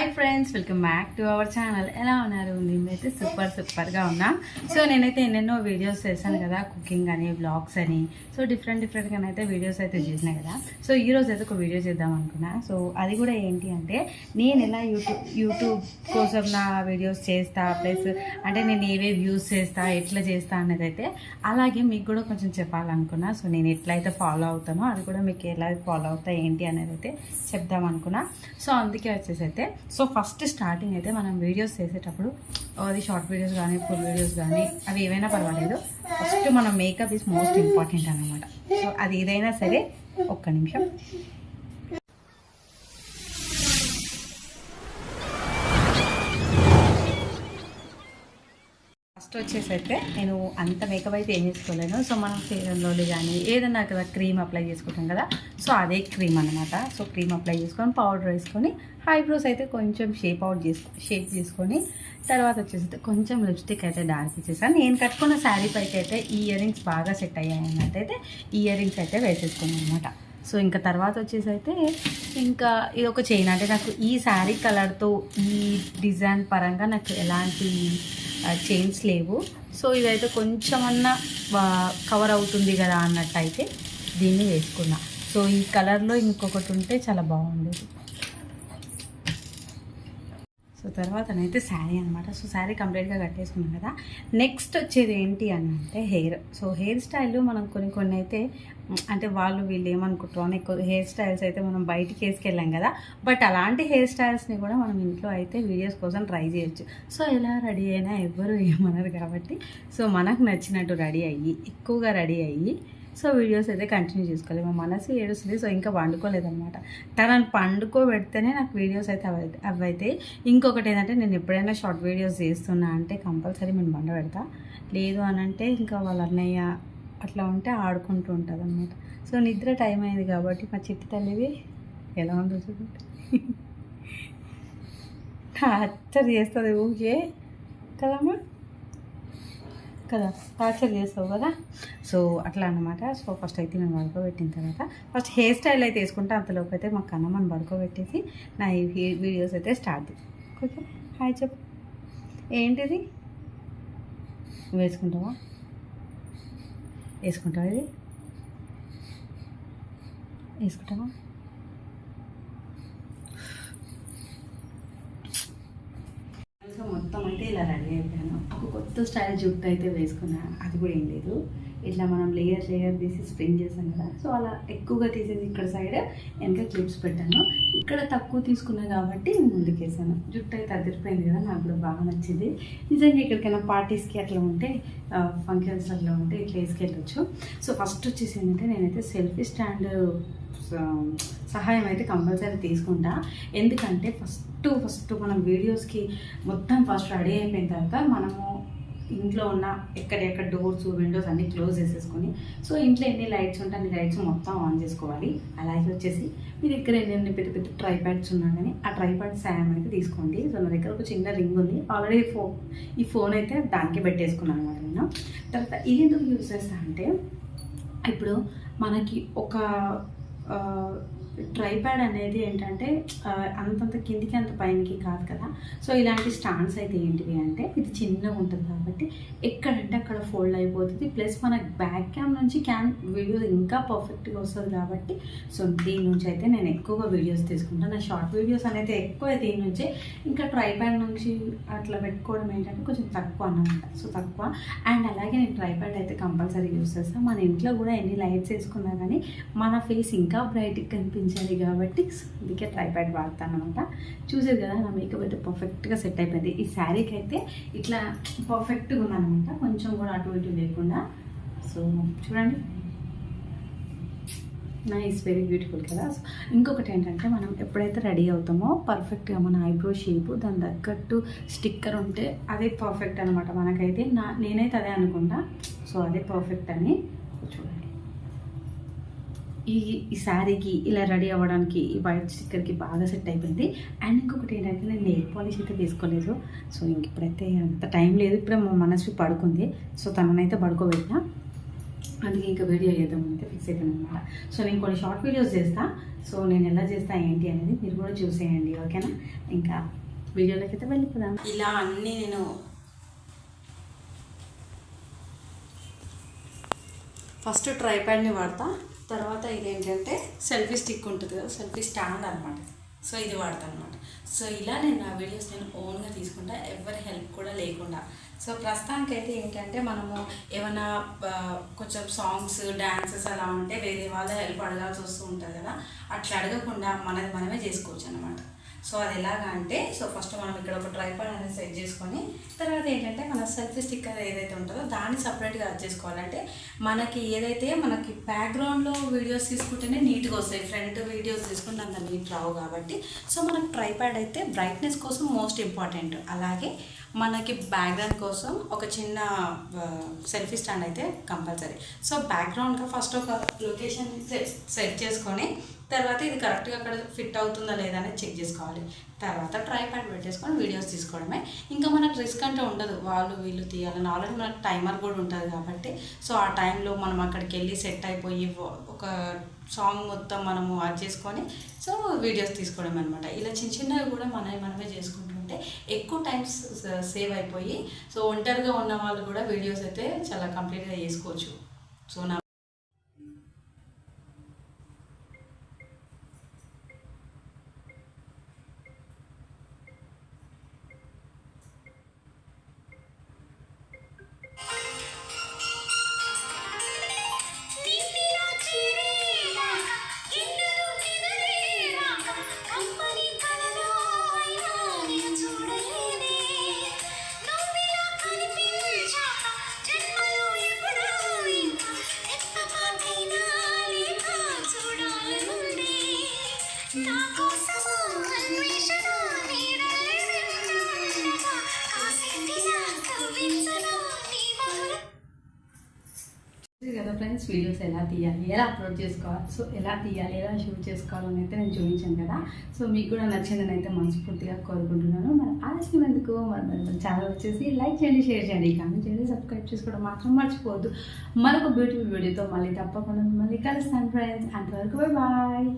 Hi friends welcome back to our channel. ఎలా ఉన్నారు? నేనైతే సూపర్ సూపర్గా ఉన్నా. సో నేనైతే ఎన్నెన్నో వీడియోస్ చేశాను కదా కుకింగ్ అని బ్లాగ్స్ అని. సో డిఫరెంట్ డిఫరెంట్గా అయితే వీడియోస్ అయితే చేసినా కదా. సో ఈ రోజు అయితే ఒక వీడియో చేద్దాం అనుకున్నా. సో అది కూడా ఏంటి అంటే నేను ఎలా యూట్యూబ్ యూట్యూబ్ కోసం నా వీడియోస్ చేస్తా ప్లస్ అంటే నేను ఏవే వ్యూస్ చేస్తా ఎట్లా చేస్తా అనేది అయితే అలాగే మీకు కూడా కొంచెం చెప్పాలనుకున్నా. సో నేను ఎట్లయితే ఫాలో అవుతానో అది కూడా మీకు ఎలా ఫాలో అవుతా ఏంటి అనేది అయితే చెప్దాం అనుకున్నా. సో అందుకే వచ్చేసి అయితే సో ఫస్ట్ స్టార్టింగ్ అయితే మనం వీడియోస్ చేసేటప్పుడు అది షార్ట్ వీడియోస్ కానీ ఫుల్ వీడియోస్ కానీ అవి ఏవైనా పర్వాలేదు. ఫస్ట్ మనం మేకప్ ఈజ్ మోస్ట్ ఇంపార్టెంట్ అనమాట సో అది ఏదైనా సరే ఒక్క నిమిషం. ఫస్ట్ వచ్చేసి అయితే నేను అంత మేకప్ అయితే ఏం చేసుకోలేను. సో మనం ఫేరంలోని కానీ ఏదన్నా కదా క్రీమ్ అప్లై చేసుకుంటాం కదా సో అదే క్రీమ్ అనమాట సో క్రీమ్ అప్లై చేసుకొని పౌడర్ వేసుకొని ఐబ్రోస్ అయితే కొంచెం షేప్ అవుట్ చేసుకో షేప్ చేసుకొని తర్వాత వచ్చేసి అయితే కొంచెం లిప్స్టిక్ అయితే డార్క్ ఇచ్చేసాను. నేను కట్టుకున్న శారీ పైకి అయితే ఈ ఇయర్ రింగ్స్ బాగా సెట్ అయ్యాయి అన్నట్టయితే ఈ ఇయర్ రింగ్స్ అయితే వేసేసుకున్నాను అనమాట సో ఇంకా తర్వాత వచ్చేసి అయితే ఇంకా ఇది ఒక చైన్ అంటే నాకు ఈ శారీ కలర్తో ఈ డిజైన్ పరంగా నాకు ఎలాంటి చైన్స్ లేవు. సో ఇదైతే కొంచెమన్నా కవర్ అవుతుంది కదా అన్నట్టు అయితే దీన్ని వేసుకున్నా. సో ఈ కలర్లో ఇంకొకటి ఉంటే చాలా బాగుండేది. సో తర్వాతనైతే శారీ అనమాట సో శారీ కంప్లీట్గా కట్టేసుకున్నాం కదా. నెక్స్ట్ వచ్చేది ఏంటి అని అంటే హెయిర్. సో హెయిర్ స్టైల్ మనం కొన్ని కొన్ని అయితే అంటే వాళ్ళు వీళ్ళు ఏమనుకుంటారు ఎక్కువ హెయిర్ స్టైల్స్ అయితే మనం బయటికి వేసుకెళ్ళాం కదా. బట్ అలాంటి హెయిర్ స్టైల్స్ని కూడా మనం ఇంట్లో అయితే వీడియోస్ కోసం ట్రై చేయొచ్చు. సో ఎలా రెడీ అయినా ఎవ్వరు ఏమనరు కాబట్టి. సో మనకు నచ్చినట్టు రెడీ అయ్యి ఎక్కువగా రెడీ అయ్యి సో వీడియోస్ అయితే కంటిన్యూ చేసుకోవాలి. మా మనసు ఏడుస్తుంది. సో ఇంకా పండుకోలేదన్నమాట. తనని పండుకోబెడితేనే నాకు వీడియోస్ అయితే అవి అవైతే ఇంకొకటి ఏంటంటే నేను ఎప్పుడైనా షార్ట్ వీడియోస్ చేస్తున్నా అంటే కంపల్సరీ నేను బండ పెడతా. లేదు అని అంటే ఇంకా వాళ్ళ అన్నయ్య అట్లా ఉంటే ఆడుకుంటూ ఉంటుంది అనమాట సో నిద్ర టైం అయింది కాబట్టి మా చిట్టి తల్లివి ఎలా ఉందో చూడండి టార్చర్ చేస్తుంది ఊకే కదమ్మా? కదా టార్చర్ చేస్తావు కదా. సో అట్లా అనమాట సో ఫస్ట్ అయితే మేము పడుకోబెట్టిన తర్వాత ఫస్ట్ హెయిర్ స్టైల్ అయితే వేసుకుంటే అంతలోపు అయితే మా కన్నమ్మని పడుకోబెట్టేసి నా ఈ వీడియోస్ అయితే స్టార్ట్ ఓకే హాయ్ చెప్పు. ఏంటిది? వేసుకుంటావా? వేసుకుంటావా ఇది? వేసుకుంటావా? ఇంకా మొత్తం అయితే ఇలా రెడీ అయిపోయాను. ఒక కొత్త స్టైల్ జుట్టు అయితే వేసుకున్నా అది కూడా ఏం లేదు. ఇట్లా మనం లేయర్ లేయర్ తీసి స్ప్రింగ్ చేసాం కదా. సో అలా ఎక్కువగా తీసేసి ఇక్కడ సైడ్ వెనక క్లిప్స్ పెట్టాను. ఇక్కడ తక్కువ తీసుకున్నా కాబట్టి ముందుకేసాను. జుట్టు అయితే అదిరిపోయింది కదా నాకు కూడా బాగా నచ్చింది. నిజంగా ఎక్కడికైనా పార్టీస్కి అట్లా ఉంటే ఫంక్షన్స్ అట్లా ఉంటే ఇట్లా వేసుకెళ్ళొచ్చు. సో ఫస్ట్ వచ్చేసి ఏంటంటే నేనైతే సెల్ఫీ స్టాండ్ సహాయం అయితే కంపల్సరీ తీసుకుంటా. ఎందుకంటే ఫస్ట్ ఫస్ట్ ఫస్ట్ మనం వీడియోస్కి మొత్తం ఫస్ట్ రెడీ అయిపోయిన తర్వాత మనము ఇంట్లో ఉన్న ఎక్కడెక్కడ డోర్స్ విండోస్ అన్ని క్లోజ్ చేసేసుకొని సో ఇంట్లో ఎన్ని లైట్స్ ఉంటే అన్ని లైట్స్ మొత్తం ఆన్ చేసుకోవాలి. అలాగే వచ్చేసి మీ దగ్గర ఎన్ని పెద్ద పెద్ద ట్రైప్యాడ్స్ ఉన్నా కానీ ఆ ట్రైప్యాడ్ సాయం అయితే తీసుకోండి. సో నా దగ్గర ఒక చిన్న రింగ్ ఉంది. ఆల్రెడీ ఫో ఈ ఫోన్ అయితే దానికి పెట్టేసుకున్నాను అనమాట నేను. తర్వాత ఇది ఎందుకు యూస్ చేస్తా అంటే ఇప్పుడు మనకి ఒక ట్రైప్యాడ్ అనేది ఏంటంటే అంతంత కిందికి అంత పైనకి కాదు కదా. సో ఇలాంటి స్టాండ్స్ అయితే ఏంటివి అంటే ఇది చిన్నగా ఉంటుంది కాబట్టి ఎక్కడంటే అక్కడ ఫోల్డ్ అయిపోతుంది. ప్లస్ మన బ్యాక్ క్యామ్ నుంచి క్యామ్ వీడియో ఇంకా పర్ఫెక్ట్గా వస్తుంది కాబట్టి సో దీని నుంచి అయితే నేను ఎక్కువగా వీడియోస్ తీసుకుంటాను. నా షార్ట్ వీడియోస్ అనేది ఎక్కువ దీని నుంచే ఇంకా ట్రైప్యాడ్ నుంచి అట్లా పెట్టుకోవడం ఏంటంటే కొంచెం తక్కువ అన్నమాట. సో తక్కువ. అండ్ అలాగే నేను ట్రైప్యాడ్ అయితే కంపల్సరీ యూస్ చేస్తాను మన ఇంట్లో కూడా ఎన్ని లైట్స్ వేసుకున్నా కానీ మన ఫేస్ ఇంకా బ్రైట్గా కనిపిస్తుంది కనిపించాలి కాబట్టి అందుకే ట్రైప్యాడ్ వాడతాను అనమాట చూసేది కదా నా మేకప్ అయితే పర్ఫెక్ట్గా సెట్ అయిపోయింది. ఈ శారీకి అయితే ఇట్లా పర్ఫెక్ట్గా ఉందనమాట కొంచెం కూడా అటు ఇటు లేకుండా. సో చూడండి. నైస్ వెరీ బ్యూటిఫుల్ కదా. సో ఇంకొకటి ఏంటంటే మనం ఎప్పుడైతే రెడీ అవుతామో పర్ఫెక్ట్గా మన ఐబ్రో షేప్ దాని తగ్గట్టు స్టిక్కర్ ఉంటే అదే పర్ఫెక్ట్ అనమాట మనకైతే నా నేనైతే అదే అనుకుంటా. సో అదే పర్ఫెక్ట్ అని. చూడండి. ఈ ఈ శారీకి ఇలా రెడీ అవ్వడానికి ఈ వైట్ స్టిక్కర్కి బాగా సెట్ అయిపోయింది. అండ్ ఇంకొకటి ఏంటంటే నేను నెయిల్ పాలిష్ అయితే తీసుకోలేదు సో ఇంక ఇప్పుడైతే అంత టైం లేదు. ఇప్పుడే మా మనసు పడుకుంది. సో తననైతే పడుకోబెట్టినా. అందుకే ఇంకా వీడియో చేద్దామని అయితే ఫిక్స్ అయిపోయింది అనమాట సో నేను కొన్ని షార్ట్ వీడియోస్ చేస్తా. సో నేను ఎలా చేస్తా ఏంటి అనేది మీరు కూడా చూసేయండి. ఓకేనా? ఇంకా వీడియోలోకి అయితే వెళ్ళిపోదాం. ఇలా అన్నీ నేను ఫస్ట్ ట్రైప్యాడ్ని వాడతా. తర్వాత ఇదేంటంటే సెల్ఫీ స్టిక్ ఉంటుంది కదా సెల్ఫీ స్టాండ్ అనమాట సో ఇది వాడతాను అనమాట సో ఇలా నేను నా వీడియోస్ నేను ఓన్గా తీసుకుంటా ఎవరి హెల్ప్ కూడా లేకుండా. సో ప్రస్తుతానికైతే ఏంటంటే మనము ఏమైనా కొంచెం సాంగ్స్ డ్యాన్సెస్ అలా ఉంటే వేరే వాళ్ళ హెల్ప్ అడగాల్సి వస్తూ ఉంటుంది కదా అట్లా అడగకుండా మనది మనమే చేసుకోవచ్చు అనమాట సో అది ఎలాగా అంటే సో ఫస్ట్ మనం ఇక్కడ ఒక ట్రైపాడ్ అనేది సెట్ చేసుకొని తర్వాత ఏంటంటే మన సెల్ఫీ స్టిక్కర్ ఏదైతే ఉంటుందో దాన్ని సపరేట్గా అది చేసుకోవాలంటే మనకి ఏదైతే మనకి బ్యాక్గ్రౌండ్లో వీడియోస్ తీసుకుంటేనే నీట్గా వస్తాయి. ఫ్రంట్ వీడియోస్ తీసుకుంటే అంత నీట్ రావు కాబట్టి సో మనకు ట్రైపాడ్ అయితే బ్రైట్నెస్ కోసం మోస్ట్ ఇంపార్టెంట్ అలాగే మనకి బ్యాక్గ్రౌండ్ కోసం ఒక చిన్న సెల్ఫీ స్టాండ్ అయితే కంపల్సరీ సో బ్యాక్గ్రౌండ్గా ఫస్ట్ ఒక లొకేషన్ సెట్ చేసుకొని తర్వాత ఇది కరెక్ట్గా అక్కడ ఫిట్ అవుతుందా లేదా అనేది చెక్ చేసుకోవాలి. తర్వాత ట్రై ప్యాడ్ పెట్టేసుకొని వీడియోస్ తీసుకోవడమే. ఇంకా మనకు రిస్క్ అంటే ఉండదు. వాళ్ళు వీళ్ళు తీయాలని ఆల్రెడీ మనకు టైమర్ కూడా ఉంటుంది కాబట్టి. సో ఆ టైంలో మనం అక్కడికి వెళ్ళి సెట్ అయిపోయి ఒక సాంగ్ మొత్తం మనము యాడ్ చేసుకొని సో వీడియోస్ తీసుకోవడం అనమాట ఇలా చిన్న చిన్నవి కూడా మనమే మనమే చేసుకుంటుంటే ఎక్కువ టైం సేవ్ అయిపోయి సో ఒంటరిగా ఉన్న వాళ్ళు కూడా వీడియోస్ అయితే చాలా కంప్లీట్గా చేసుకోవచ్చు. సో నా కదా ఫ్రెండ్స్ వీడియోస్ ఎలా తీయాలి ఎలా అప్లోడ్ చేసుకోవాలి సో ఎలా తీయాలి ఎలా షూట్ చేసుకోవాలని అయితే నేను చూపించాను కదా. సో మీకు కూడా నచ్చిందని అయితే మనస్ఫూర్తిగా కోరుకుంటున్నాను. మరి ఆలస్యం ఎందుకు? మరి మన ఛానల్ వచ్చేసి లైక్ చేయండి షేర్ చేయండి. కామెంట్ చేయండి సబ్స్క్రైబ్ చేసుకోవడం మాత్రం మర్చిపోవద్దు. మరొక బ్యూటిఫుల్ వీడియోతో మళ్ళీ తప్పకుండా మళ్ళీ కలుస్తాను ఫ్రెండ్స్ అంతవరకు బాయ్